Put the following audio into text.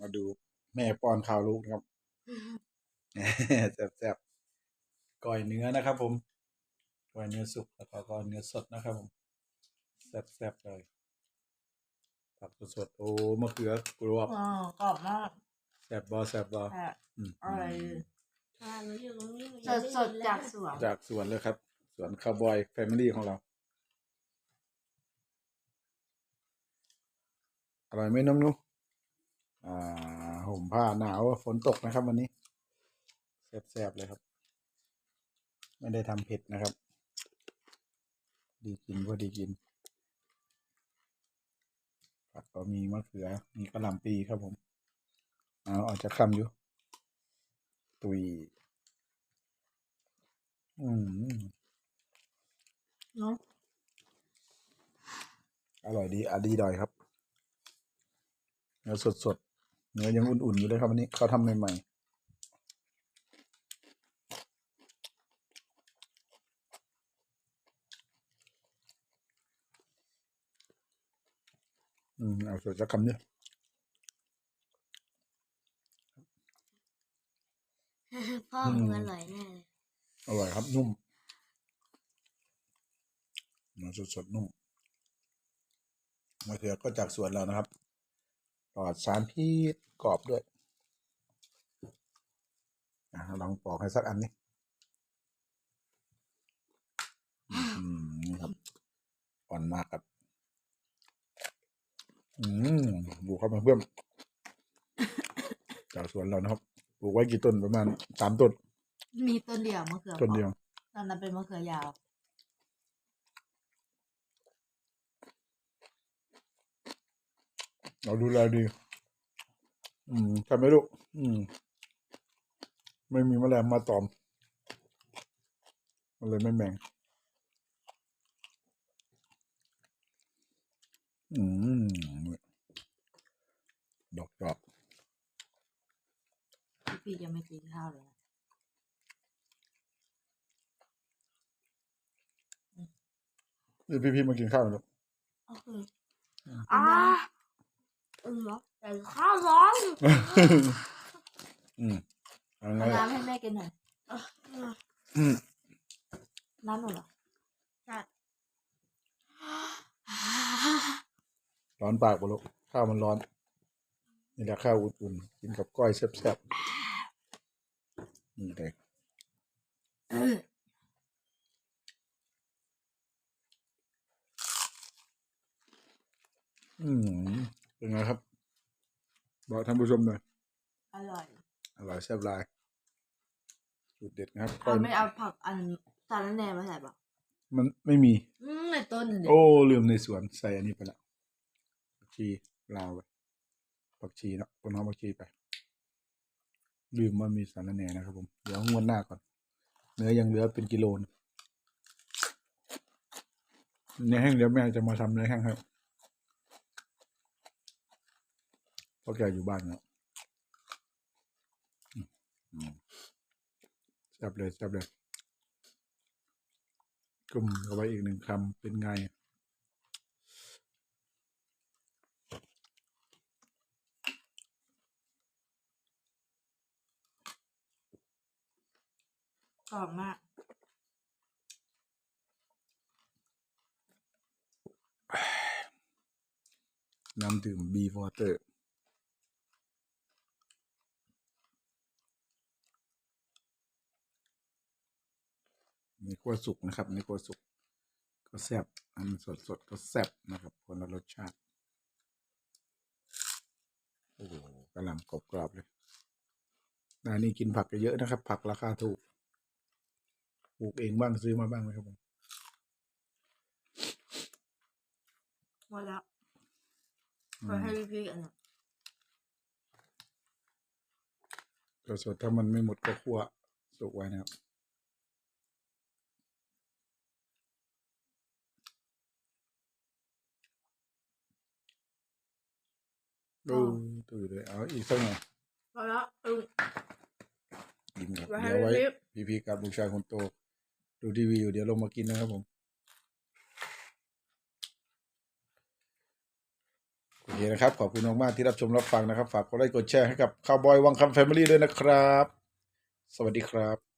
มาดูแม่ป้อนข้าวลูกนะครับแซ่บๆก้อยเนื้อนะครับ ผมก้อยเนื้อสุกแล้วก็ก้อยเนื้อสดนะครับ ผมแซ่บๆเลยผักสดๆโอ้มะเขือกรวบอ๋อกรอบมากแซ่บบอแซ่บบอแต่อืมอร่อยอ่าหนูอยู่ตรงนี้หนูสยังดไม่สดเห็นเลยจากสวนจากสวนเลยครับ สวนคาวบอยแฟมิลี่ของเราอร่อยไหมน้องนุ อ่าห่มผ้าหนาวฝนตกนะครับ วันนี้แซ่บๆเลยครับ ไม่ได้ทำเผ็ดนะครับ ดีกินก็ดีกินผักก็มีมะเขือ มีกระหล่ำปีครับผมเอาออกจากคำอยู่ ตุย อืมเนาะอร่อยดีอะดีดอยครับเนื้อสดสดๆ เนื้อยังอุ่นๆอยู่เลยครับวันนี้เขาทำใหม่ๆอืมเอาสดสักคำเนี่ยพ่อมึงอร่อยแน่เลยอร่อยครับนุ่มเนื้อสดสดๆนุ่มมะเขือก็จากสวนเรานะครับป ลอดสารพิษกรอบด้วยอะลองปอกให้สักอันนี้อืมนี่ครับอ่อนมากครับ อืมดูครับเพื่อนจากสวนเรานะครับปลูกไว้กี่ต้นประมาณสามต้น มีต้นเดียวมะเขือต้นเดียวตอนนั้นเป็นมะเขือยาว เราดูแลดี อืมใช่ไหมลูกอืม ไม่มีแมลงมาตอม มันเลยไม่แมง อืมดอกจอกพี่พี่ยังไม่กินข้าวเลยนะนี่พี่ๆมากินข้าวหน่อยลูกก็คือกิอ่านยัง เออเหรอแต่ข้าวร้อนอืมเอาไงเอาล่ะน้ำให้แม่กินหน่อยอืมน้ำหนูเหรอร้อนปากปะลูกข้าวมันร้อน นี่แหละข้าวอุ่นๆกินกับก้อยแซ่บๆนี่เลยอืม เป็นไงครับ บอกท่านผู้ชมหน่อย อร่อย อร่อยแซ่บหลายสูตรเด็ดนะครับก้เอาอยไม่เอาผักอันสารแหน่มาใส่ปะมันไม่มี อืมในต้นเดียวโอ้ลืมในสวนใส่อันนี้ไปละผักชีลาวไปผักชีเนาะคนเอาผักชีไป ลืมว่ามีสารแหน่นะครับผมเดี๋ยวงวดหน้าก่อน เนื้อยังเหลือเป็นกิโลนะเนื้อแห้งเดี๋ยวแม่จะมาทำเนื้อแห้งให้ เพราะแกอยู่บ้านเนาะอืมอืมแซ่บเลยแซ่บเลยกลุ่มเอาไว้อีกหนึ่งคำเป็นไงกรอบมากน้ำดื่มบีวอเตอร์ ในขั้วสุกนะครับในขั้วสุกก็แซ่บอันสดสดๆก็แซ่บนะครับคนละรสชาติโอ้โหกระหล่ำกรอบๆเลยนานี่กินผักเยอะๆนะครับ ผักราคาถูกปลูกเองบ้างซื้อมาบ้างนะครับผมหมดแล้วอืไปมให้พี่พี่อันเนี้ยก็สดถ้ามันไม่หมดก็คั่วสุกไว้นะครับ ดูตื่นเลยเอาอีกสักหน่อยพอแล้วอืมกินครับไว้ให้เดี๋ยวไว้พี่พี่พีกับลูกชายคนโต ดูทีวีอยู่เดี๋ยวลงมากินนะครับผมโอ้โหเคนะครับ ขอบคุณมากๆที่รับชมรับฟังนะครับ ฝากกดไลค์กดแชร์ให้กับคาวบอยวังคำแฟมิลี่ด้วยนะครับ สวัสดีครับ